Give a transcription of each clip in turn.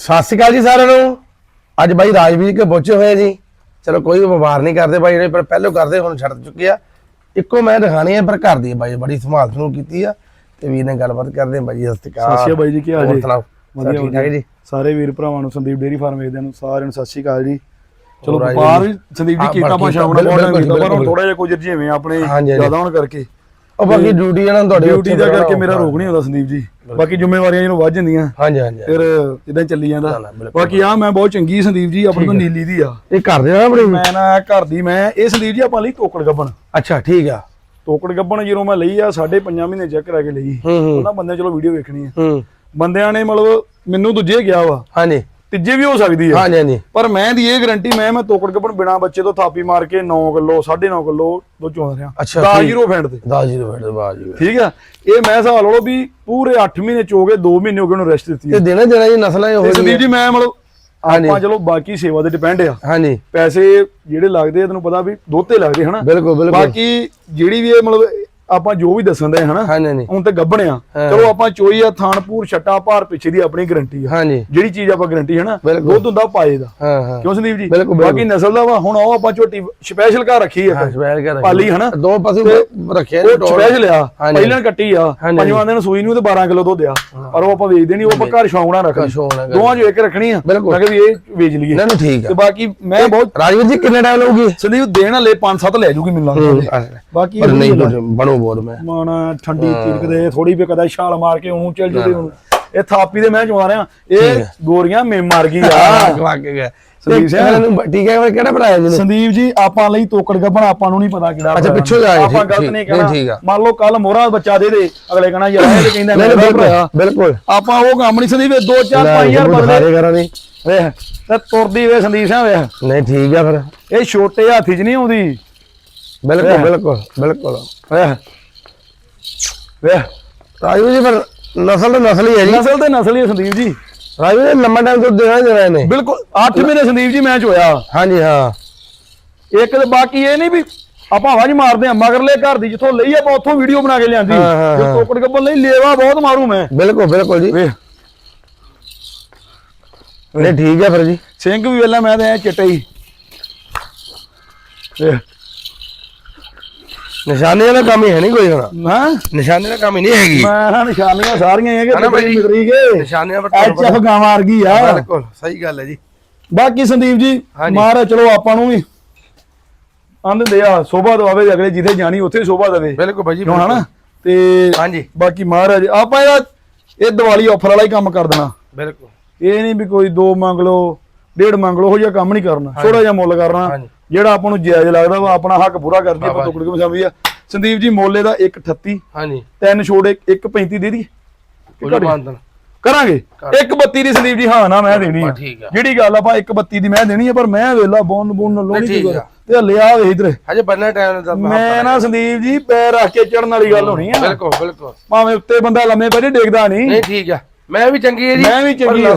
ਸਤਿ ਸ਼੍ਰੀ ਅਕਾਲ ਜੀ ਸਾਰਿਆਂ ਨੂੰ। ਅੱਜ ਬਾਈ ਰਾਜਵੀਰ ਕੇ ਪਹੁੰਚੇ ਹੋਏ ਆ ਜੀ। ਚਲੋ ਕੋਈ ਵਪਾਰ ਨਹੀਂ ਕਰਦੇ ਬਾਈ ਜਿਹੜੇ ਪਰ ਪਹਿਲੋਂ ਕਰਦੇ ਹੁਣ ਛੱਡ ਚੁੱਕੇ ਆ। ਇੱਕੋ ਮੈਂ ਦਿਖਾਣੀ ਹੈ ਪਰ ਘਰ ਦੀ ਬਾਈ ਬੜੀ ਸੰਭਾਲ ਨੂੰ ਕੀਤੀ ਆ। ਤੇ ਵੀਰ ਨੇ ਗੱਲਬਾਤ ਕਰਦੇ ਆ ਬਾਈ ਜੀ ਸਤਿ ਸ਼੍ਰੀ ਅਕਾਲ। ਸਤਿ ਸ਼੍ਰੀ ਅਕਾਲ ਬਾਈ ਜੀ, ਕੀ ਹਾਲ ਜੀ? ਵਧੀਆ ਠੀਕ ਠਾਕ ਜੀ? ਸਾਰੇ ਵੀਰ ਭਰਾਵਾਂ ਨੂੰ ਸੰਦੀਪ ਡੇਰੀ ਫਾਰਮ ਵੇਚਦਿਆਂ ਨੂੰ ਸਾਰਿਆਂ ਨੂੰ ਸਤਿ ਸ਼੍ਰੀ ਅਕਾਲ ਜੀ। ਚਲੋ ਆ। ਵਪਾਰ ਸੰਦੀਪ ਜੀ ਕੀਤਾ ਭਾਸ਼ਾ ਹੁਣ ਬਹੁਤ ਕੀਤਾ ਪਰ। ਹੁਣ ਥੋੜਾ ਜਿਹਾ ਕੁਝ ਜਿਵੇਂ ਆਪਣੇ। ਜ਼ਿਆਦਾ ਹੋਣ ਕਰਕੇ। ਉਹ ਬਾਕੀ ਡਿਊਟੀ ਇਹਨਾਂ ਤੁਹਾਡੇ ਡਿਊਟੀ ਦਾ ਕਰਕੇ ਮੇਰਾ ਰੋਗ ਨਹੀਂ ਹੁੰਦਾ ਸੰਦੀਪ ਜੀ। ਬਾਕੀ ਜ਼ਿੰਮੇਵਾਰੀਆਂ ਜਿਹਨੂੰ ਵੱਧ ਜਾਂਦੀਆਂ। ਹਾਂਜੀ ਹਾਂਜੀ ਫਿਰ ਇਦਾਂ ਚੱਲੀ ਜਾਂਦਾ। ਬਾਕੀ ਆ ਮੈਂ ਬਹੁਤ ਚੰਗੀ ਸੰਦੀਪ ਜੀ ਆਪਣੇ ਤੋਂ ਨੀਲੀ ਦੀ ਆ। ਇਹ ਘਰ ਦੇ ਨਾ ਬੜੀ ਮੈਂ ਨਾ ਘਰ ਦੀ ਮੈਂ ਇਹ ਸੰਦੀਪ ਜੀ ਆਪਾਂ ਲਈ ਤੋਕੜ ਗੱਬਣ। ਅੱਛਾ ਠੀਕ ਆ। ਤੋਕੜ ਗੱਬਣ ਜਦੋਂ ਮੈਂ ਲਈ ਆ ਸਾਢੇ ਪੰਜਾਂ ਮਹੀਨੇ ਚੈੱਕ ਕਰਾ ਕੇ ਲਈ। ਉਹਨਾਂ ਬੰਦੇ ਚਲੋ ਵੀਡੀਓ ਵੇਖਣੀ ਆ। ਬੰਦਿਆਂ ਨੇ ਮਤਲਬ ਮੈਨੂੰ ਦੂਜੇ ਗਿਆ ਵਾ। ਹਾਂਜੀ। ਤੀਜੇ ਵੀ ਹੋ ਸਕਦੀ ਆ। ਹਾਂਜੀ ਹਾਂਜੀ। ਪਰ ਮੈਂ ਦੀ ਇਹ ਗਾਰੰਟੀ ਮੈਂ ਮੈਂ ਤੋਕੜ ਕੱਪਣ ਬਿਨਾ ਬੱਚੇ ਤੋਂ ਥਾਪੀ ਮਾਰ ਕੇ 9 ਕਿਲੋ 9.5 ਕਿਲੋ ਦੋ ਚੋਂ ਰਿਹਾ। ਅੱਛਾ, 10 ਠੀਕ। ਜ਼ੀਰੋ ਫੈਂਟ ਤੇ 10 ਜੀ ਰੁਪਏ ਦੇ ਬਾਅਦ ਜੀ ਠੀਕ ਆ? ਇਹ ਮੈਂ ਹਿਸਾਬ ਲਾ ਲਓ ਵੀ ਪੂਰੇ 8 ਮਹੀਨੇ ਚੋ ਗਏ 2 ਮਹੀਨੇ ਹੋ ਗਏ ਉਹਨੂੰ ਰੈਸਟ ਦਿੱਤੀ ਤੇ ਹੈ ਦੇਣਾ ਦੇਣਾ ਜੀ ਨਸਲਾਂ ਇਹੋ ਤੇ ਜਿਹੀਆਂ। ਸੰਦੀਪ ਜੀ ਮੈਂ ਮਤਲਬ ਹਾਂਜੀ। ਆਪਾਂ ਚਲੋ ਬਾਕੀ ਸੇਵਾ ਤੇ ਡਿਪੈਂਡ ਆ। ਹਾਂਜੀ। ਪੈਸੇ ਜਿਹੜੇ ਲੱਗਦੇ ਆ ਤੈਨੂੰ ਪਤਾ ਵੀ ਦੋਤੇ ਲੱਗਦੇ ਹਨਾ? ਬਿਲਕੁਲ ਬਿਲਕੁਲ। ਬਾਕੀ ਜਿਹੜੀ ਵੀ ਇਹ ਮਤਲਬ ਆਪਾਂ ਜੋ ਵੀ ਦੱਸਣ ਦੇ ਹਨਾ? ਹਾਂਜੀ ਹਾਂਜੀ। ਹੁਣ ਤੇ ਗੱਬਣਿਆ ਹਾਂ। ਚਲੋ ਆਪਾਂ ਚੋਈ ਆ ਥਾਨਪੂਰ ਛੱਟਾ ਭਾਰ ਪਿੱਛੇ ਦੀ ਆਪਣੀ ਗਾਰੰਟੀ ਆ। ਹਾਂਜੀ। ਜਿਹੜੀ ਚੀਜ਼ ਆਪਾਂ ਗਾਰੰਟੀ ਹੈ ਨਾ ਬਿਲਕੁਲ। ਦੁੱਧ ਹੁੰਦਾ ਪਾਏ ਦਾ। ਕਿਉਂ ਸੰਦੀਪ ਜੀ। ਬਾਕੀ ਨਸਲ ਦਾ ਵਾ ਹੁਣ ਉਹ ਆਪਾਂ ਝੋਟੀ ਸਪੈਸ਼ਲ ਘਰ ਰੱਖੀ ਆ। ਪਾਲੀ ਹਨਾ? ਦੋ ਪਸ਼ੂ ਰੱਖਿਆ ਉਹ ਸਪੈਸ਼ਲ ਆ। ਪਹਿਲਾਂ ਕੱਟੀ ਆ। ਪੰਜਵਾਂ ਦਿਨ ਸੂਈ ਨੂੰ ਤੇ 12 ਕਿਲੋ ਦੁੱਧ ਆ। ਪਰ ਉਹ ਆਪਾਂ ਵੇਚਦੇ ਨਹੀਂ ਉਹ ਆਪਾਂ ਘਰ ਸ਼ੌਂਕ ਨਾਲ ਰੱਖਣੀ ਦੋਵਾਂ ਚੋਂ ਇੱਕ ਰੱਖਣੀ ਆ। ਮੈਂ ਕਿਹਾ ਵੀ ਇਹ ਵੇਚ ਲਈਏ। ਇਹਨਾਂ ਨੂੰ ਠੀਕ ਤੇ ਆ ਬਾਕੀ ਮੈਂ ਬਹੁਤ ਰਾਜਵੀਰ ਜੀ ਕਿੰਨੇ ਟਾਈਮ ਲਊਗੀ? ਸੰਦੀਪ ਦੇਣ ਵਾਲੇ 5-7 ਲੈ ਜੂਗੀ ਮੈਨੂੰ ਲੱਗਦਾ। ਬਾਕੀ ਨਹੀਂ ਬਣੋ ਬੋਲ ਮੈਂ। ਮਨ ਠੰਡੀ ਚਿਰਕਦੇ ਥੋੜੀ ਵੀ ਕਦਾ ਛਾਲ ਮਾਰ ਕੇ ਉਹਨੂੰ ਚੱਲ ਜਦੇ ਉਹਨੂੰ ਇਹ ਥਾਪੀ ਦੇ ਮੈਂ ਚਵਾ ਰਿਹਾ ਇਹ ਗੋਰੀਆਂ ਮੇ ਮਰ ਗਈ ਆ ਆ ਗਵਾ ਕੇ ਗਿਆ ਸੰਦੀਪ ਸਿੰਘ। ਇਹਨਾਂ ਨੂੰ ਠੀਕ ਹੈ ਮੈਂ ਕਿਹੜਾ ਬਣਾਇਆ ਜੀ ਸੰਦੀਪ ਜੀ ਆਪਾਂ ਲਈ ਤੋਕੜ ਗੱਬਣ ਆਪਾਂ ਨੂੰ ਨਹੀਂ ਪਤਾ ਕਿਹੜਾ ਅੱਛਾ, ਪਿੱਛੋਂ ਜਾ ਆਏ, ਆਪਾਂ ਗਲਤ ਨਹੀਂ ਕਹਿਣਾ। ਮੰਨ ਲਓ ਕੱਲ ਮੋਹਰਾ ਬੱਚਾ ਦੇ ਦੇ ਅਗਲੇ ਕਹਣਾ ਯਾਰ ਇਹ ਕਹਿੰਦਾ ਨਹੀਂ ਮੇਰਾ ਬਿਲਕੁਲ ਆਪਾਂ ਉਹ ਕੰਮ ਨਹੀਂ ਸੰਦੀਪ ਦੋ ਚਾਰ ਪੰਜ ਹਜ਼ਾਰ ਬਦਲੇ ਵੇਖ ਤੇ ਤੁਰਦੀ ਵੇ ਸੰਦੀਪ ਸਿੰਘ ਵੇਖ। ਨਹੀਂ ਠੀਕ ਆ ਫਿਰ। ਇਹ ਛੋਟੇ ਹਾਥੀ 'ਚ ਨਹੀਂ ਆਉਂਦੀ। ਬਿਲਕੁਲ ਬਿਲਕੁਲ ਬਿਲਕੁਲ। ਵੇਖ। ਵੇਖ। ਰਾਜਵੀਰ ਜੀ ਫਿਰ ਨਸਲ ਤਾਂ ਨਸਲ ਹੀ ਹੈ ਜੀ। ਨਸਲ ਤੇ ਨਸਲ ਹੀ ਸੰਦੀਪ ਜੀ। ਰਾਜਵੀਰ ਜੀ ਲੰਮਾ ਟਾਈਮ ਤੋਂ ਦੇਣਾ ਦੇਣਾ ਇਹਨੇ। ਬਿਲਕੁਲ 8 ਮਹੀਨੇ ਸੰਦੀਪ ਜੀ ਮੈਚ ਹੋਇਆ। ਹਾਂਜੀ ਹਾਂ। ਇੱਕ ਤੇ ਬਾਕੀ ਇਹ ਨਹੀਂ ਵੀ ਆਪਾਂ ਹਵਾਜ ਮਾਰਦੇ ਆ ਮਗਰਲੇ ਘਰ ਦੀ ਜਿੱਥੋਂ ਲਈ ਆਪਾਂ ਉੱਥੋਂ ਵੀਡੀਓ ਬਣਾ ਕੇ ਲਿਆਂਦੀ। ਜੇ ਹਾਂ। ਟੋਕੜ ਗੱਬਲ ਲਈ ਲੇਵਾ ਬਹੁਤ ਮਾਰੂ ਮੈਂ। ਬਿਲਕੁਲ ਬਿਲਕੁਲ ਜੀ। ਵੇਖ। ਨਹੀਂ ਠੀਕ ਹੈ ਫਿਰ ਜੀ। ਸਿੰਘ ਵੀ ਵੇਲਾ ਮੈਂ ਤੇ ਐ ਚਿੱਟਾ ਹੀ। ਵੇਖ। ਨਿਸ਼ਾਨੇ ਦਾ ਕੰਮ ਹੀ ਹੈ ਨਹੀਂ ਕੋਈ ਹੁਣ। ਹਾਂ? ਨਿਸ਼ਾਨੇ ਦਾ ਕੰਮ ਹੀ ਨਹੀਂ ਹੈਗੀ। ਮੈਂ ਨਿਸ਼ਾਨੀਆਂ ਸਾਰੀਆਂ ਕਿ ਹਨਾ ਬਾਈ ਜੀ? ਮਿਤਰੀ ਕੇ ਨਿਸ਼ਾਨਿਆਂ ਪਰ ਐਚ ਐਫ ਗਾਵਾਂ ਵਰਗੀ ਆ। ਬਿਲਕੁਲ ਸਹੀ ਗੱਲ ਹੈ ਜੀ। ਬਾਕੀ ਸੰਦੀਪ ਜੀ ਹਾਂਜੀ। ਚਲੋ ਆਪਾਂ ਨੂੰ ਵੀ ਆਂਦੇ ਆ ਸੋਭਾ ਦਵਾਵੇ ਅਗਲੇ ਜਿੱਥੇ ਜਾਣੀ ਉੱਥੇ ਸੋਭਾ ਦੇਵੇ। ਬਿਲਕੁਲ ਭਾਈ ਜੀ ਕਿਉਂ ਹਨਾ ਤੇ ਹਾਂਜੀ। ਬਾਕੀ ਮਹਾਰਾਜ ਆਪਾਂ ਇਹਦਾ ਇਹ ਦੀਵਾਲੀ ਆਫਰ ਵਾਲਾ ਹੀ ਕੰਮ ਕਰ ਦੇਣਾ। ਬਿਲਕੁਲ। ਇਹ ਨਹੀਂ ਵੀ ਕੋਈ ਦੋ ਮੰਗ ਲਓ ਡੇਢ ਮੰਗ ਲਓ ਉਹ ਜਿਹਾ ਕੰਮ ਨਹੀਂ ਕਰਨਾ। ਥੋੜਾ ਜਿਹਾ ਮੁੱਲ ਕਰਨਾ। ਹਾਂਜੀ। ਜਿਹੜਾ ਆਪਾਂ ਨੂੰ ਜਾਇਜ਼ ਲੱਗਦਾ ਵਾ ਆਪਣਾ ਹੱਕ ਪੂਰਾ ਕਰਦੀ ਆਪਾਂ ਟੁਕੜ ਕੇ ਮਸਾਵੀ ਆ। ਸੰਦੀਪ ਜੀ ਮੋਲੇ ਦਾ 138 ਹਾਂਜੀ। ਤਿੰਨ ਛੋੜ 135 ਦੇ ਦੀ ਮਾਨਦਨ ਕਰਾਂਗੇ? 132 ਦੀ ਸੰਦੀਪ ਜੀ ਹਾਂ ਨਾ ਮੈਂ ਦੇਣੀ ਆ। ਜਿਹੜੀ ਗੱਲ ਆਪਾਂ 132 ਦੀ ਮੈਂ ਦੇਣੀ ਆ ਪਰ ਮੈਂ ਵੇਲਾ ਬੋਨ ਬੋਨ ਲੋਣੀ ਕੀ ਆ। ਤੇ ਹਲੇ ਆ ਵੇ ਇਧਰ। ਹਜੇ ਬੰਨਾ ਟਾਈਮ ਦਾ ਮੈਂ ਨਾ ਸੰਦੀਪ ਜੀ ਪੈਰ ਰੱਖ ਕੇ ਚੜਨ ਵਾਲੀ ਗੱਲ ਹੋਣੀ ਆ। ਬਿਲਕੁਲ ਬਿਲਕੁਲ। ਭਾਵੇਂ ਉੱਤੇ ਬੰਦਾ ਲੰਮੇ ਪੈ ਜੇ ਡੇਗਦਾ ਨਹੀਂ। ਨਹੀਂ ਠੀਕ ਆ। ਮੈਂ ਵੀ ਚੰਗੀ ਹੈ ਜੀ ਮੈਂ ਵੀ ਚੰਗੀ ਆ।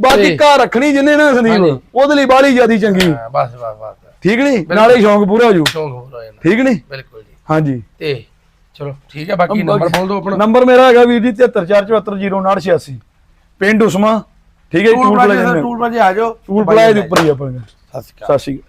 ਬਾਕੀ ਘਰ ਰੱਖਣੀ ਜਿੰਨੇ ਨਾ। ਸੰਦੀਪ ਉਹਦੇ ਲਈ ਬਾਲੀ ਜਿਆਦੀ ਚੰਗੀ। ਹਾਂ, ਬਸ ਬਸ ਬਸ। ਠੀਕ ਨਹੀਂ? ਨਾਲੇ ਸ਼ੌਂਕ ਪੂਰਾ ਹੋ ਜੂ। ਸ਼ੌਂਕ ਹੋ ਰਿਹਾ ਨਾ ਠੀਕ ਨਹੀਂ? ਬਿਲਕੁਲ ਜੀ। ਹਾਂਜੀ। ਤੇ ਚਲੋ ਠੀਕ ਹੈ ਬਾਕੀ ਨੰਬਰ ਬੋਲ ਦਿਓ ਆਪਣਾ। ਨੰਬਰ ਮੇਰਾ ਹੈਗਾ ਵੀਰ ਜੀ 7347408986 ਪਿੰਡ ਉਸਮਾ ਠੀਕ ਹੈ ਜੀ ਟੂਲ ਪਲਾਜ਼ਾ ਟੂਲ ਪਲਾਜ਼ਾ ਆ ਜਾਓ। ਟੂਲ ਪਲਾਜ਼ਾ ਦੇ ਉੱਪਰ ਹੀ ਆਪਾਂ ਸਤਿ ਸ਼੍ਰੀ ਅਕਾਲ। ਸਤਿ ਸ਼੍ਰੀ ਅਕਾਲ।